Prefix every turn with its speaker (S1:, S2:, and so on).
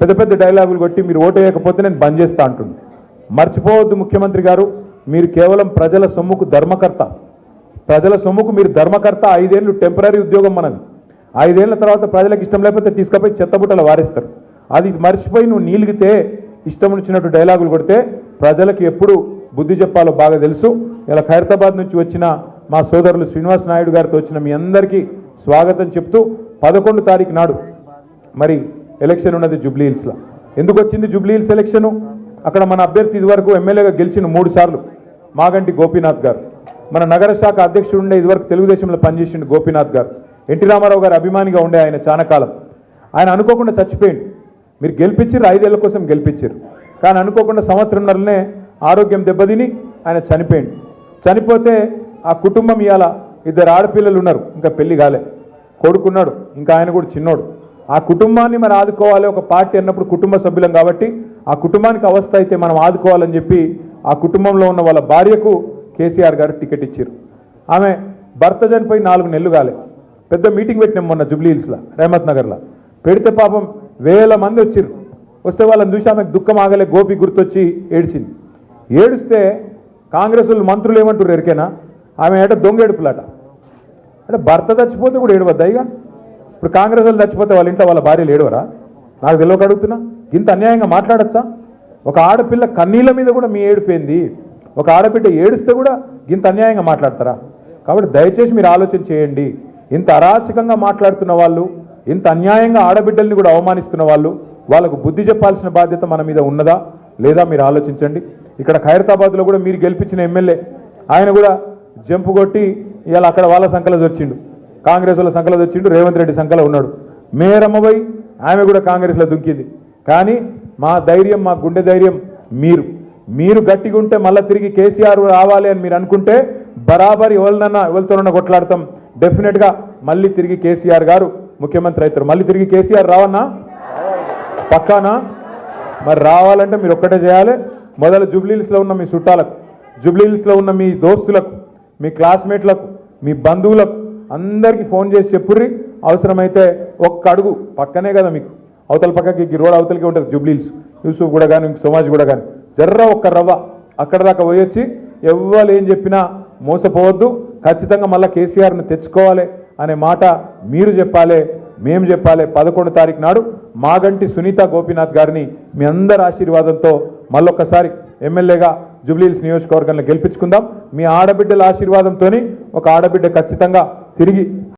S1: పెద్ద పెద్ద డైలాగులు కొట్టి మీరు ఓటు వేయకపోతే నేను బంద్ చేస్తా అంటుంది మర్చిపోవద్దు ముఖ్యమంత్రి గారు మీరు కేవలం ప్రజల సొమ్ముకు ధర్మకర్త. ప్రజల సొమ్ముకు మీరు ధర్మకర్త ఐదేళ్ళు టెంపరీ ఉద్యోగం మనది. ఐదేళ్ళ తర్వాత ప్రజలకు ఇష్టం లేకపోతే తీసుకుపోయి చెత్తబుట్టలు వారిస్తారు. అది మర్చిపోయి నువ్వు నీలిగితే ఇష్టం వచ్చినట్టు డైలాగులు కొడితే ప్రజలకు ఎప్పుడు బుద్ధి చెప్పాలో బాగా తెలుసు. ఇలా ఖైరతాబాద్ నుంచి వచ్చిన మా సోదరులు శ్రీనివాస్ నాయుడు గారితో వచ్చిన మీ అందరికీ స్వాగతం చెప్తూ పదకొండు తారీఖు నాడు మరి ఎలక్షన్ ఉన్నది జూబ్లీ హిల్స్లో ఎందుకు వచ్చింది జూబ్లీ హిల్స్ ఎలక్షను అక్కడ మన అభ్యర్థి ఇదివరకు ఎమ్మెల్యేగా గెలిచిన మూడు సార్లు మాగంటి గోపీనాథ్ గారు. మన నగర శాఖ అధ్యక్షుడు ఉండే ఇదివరకు తెలుగుదేశంలో పనిచేసిండు గోపీనాథ్ గారు. ఎన్టీ రామారావు గారు అభిమానిగా ఉండే ఆయన చాలా కాలం. ఆయన అనుకోకుండా చచ్చిపోయిండు. మీరు గెలిపించారు ఐదేళ్ళ కోసం గెలిపించారు కానీ అనుకోకుండా సంవత్సరంన్నరనే ఆరోగ్యం దెబ్బతిని ఆయన చనిపోయిండు. చనిపోతే ఆ కుటుంబం ఇవాళ ఇద్దరు ఆడపిల్లలు ఉన్నారు. ఇంకా పెళ్ళి కాలే. కొడుకున్నాడు. ఇంకా ఆయన కూడా చిన్నోడు. ఆ కుటుంబాన్ని మరి ఆదుకోవాలి. ఒక పార్టీ అన్నప్పుడు కుటుంబ సభ్యులం కాబట్టి ఆ కుటుంబానికి అవస్థ అయితే మనం ఆదుకోవాలని చెప్పి ఆ కుటుంబంలో ఉన్న వాళ్ళ భార్యకు కేసీఆర్ గారు టికెట్ ఇచ్చారు. ఆమె భర్త చనిపోయి నాలుగు నెలలు కాలే. పెద్ద మీటింగ్ పెట్టినాం మొన్న జూబ్లీ హిల్స్లో రేమత్ నగర్లో. పెడితే పాపం వేల మంది వచ్చారు వస్తే వాళ్ళని చూసి ఆమెకు దుఃఖం ఆగలే గోపి గుర్తొచ్చి ఏడ్చింది. ఏడిస్తే కాంగ్రెస్ వాళ్ళు మంత్రులు ఏమంటారు ఎరికేనా? ఆమె ఏట దొంగ ఏడుపులాట. అంటే భర్త చచ్చిపోతే కూడా ఏడవద్దాయిగా ఇక? ఇప్పుడు కాంగ్రెస్ వాళ్ళు చచ్చిపోతే వాళ్ళ ఇంట్లో వాళ్ళ భార్యలు ఏడవరా? నాకు తెలియక అడుగుతున్నా. ఇంత అన్యాయంగా మాట్లాడచ్చా? ఒక ఆడపిల్ల కన్నీళ్ళ మీద కూడా మీ ఏడిపోయింది. ఒక ఆడబిడ్డ ఏడిస్తే కూడా ఇంత అన్యాయంగా మాట్లాడతారా? కాబట్టి దయచేసి మీరు ఆలోచన చేయండి. ఇంత అరాచకంగా మాట్లాడుతున్న వాళ్ళు ఇంత అన్యాయంగా ఆడబిడ్డల్ని కూడా అవమానిస్తున్న వాళ్ళు వాళ్ళకు బుద్ధి చెప్పాల్సిన బాధ్యత మన మీద ఉన్నదా? లేదా మీరు ఆలోచించండి. ఇక్కడ ఖైరతాబాద్లో కూడా మీరు గెలిపించిన ఎమ్మెల్యే ఆయన కూడా జంపు కొట్టి ఇవాళ అక్కడ వాళ్ళ సంకలో వచ్చిండు కాంగ్రెస్ వాళ్ళ సంఖ్యలో వచ్చిండు రేవంత్ రెడ్డి సంఖ్యలో ఉన్నాడు. మేరమ్మబోయి ఆమె కూడా కాంగ్రెస్లో దుంకింది. కానీ మా ధైర్యం మా గుండె ధైర్యం మీరు. మీరు గట్టిగా ఉంటే మళ్ళీ తిరిగి కేసీఆర్ రావాలి అని మీరు అనుకుంటే బరాబర్ ఎవరినన్నా ఎవరితోనన్నా కొట్లాడతాం. డెఫినెట్గా మళ్ళీ తిరిగి కేసీఆర్ గారు ముఖ్యమంత్రి అవుతారు. మళ్ళీ తిరిగి కేసీఆర్ రావన్నా? పక్కానా? మరి రావాలంటే మీరు ఒక్కటే చేయాలి. మొదలు జూబ్లీహిల్స్లో ఉన్న మీ చుట్టాలకు జూబ్లీహిల్స్లో ఉన్న మీ దోస్తులకు మీ క్లాస్మేట్లకు మీ బంధువులకు అందరికీ ఫోన్ చేసి చెప్పుర్రి. అవసరమైతే ఒక్క అడుగు పక్కనే కదా మీకు. అవతల పక్కకి ఈ రోడ్ అవతలకి ఉంటుంది జూబ్లీల్స్. యూసుఫ్ కూడా కానీ సోమాజ్ కూడా కానీ జర్ర ఒక్క రవ్వ అక్కడ దాకా పోయొచ్చి ఎవ్వరు ఏం చెప్పినా మోసపోవద్దు. ఖచ్చితంగా మళ్ళీ కేసీఆర్ని తెచ్చుకోవాలి అనే మాట మీరు చెప్పాలి మేము చెప్పాలి పదకొండు తారీఖు నాడు మాగంటి సునీత గోపీనాథ్ గారిని మీ అందరి ఆశీర్వాదంతో మళ్ళొక్కసారి ఎమ్మెల్యేగా జూబ్లీహిల్స్ నియోజకవర్గంలో గెలిపించుకుందాం. మీ ఆడబిడ్డల ఆశీర్వాదంతో ఒక ఆడబిడ్డ ఖచ్చితంగా తిరిగి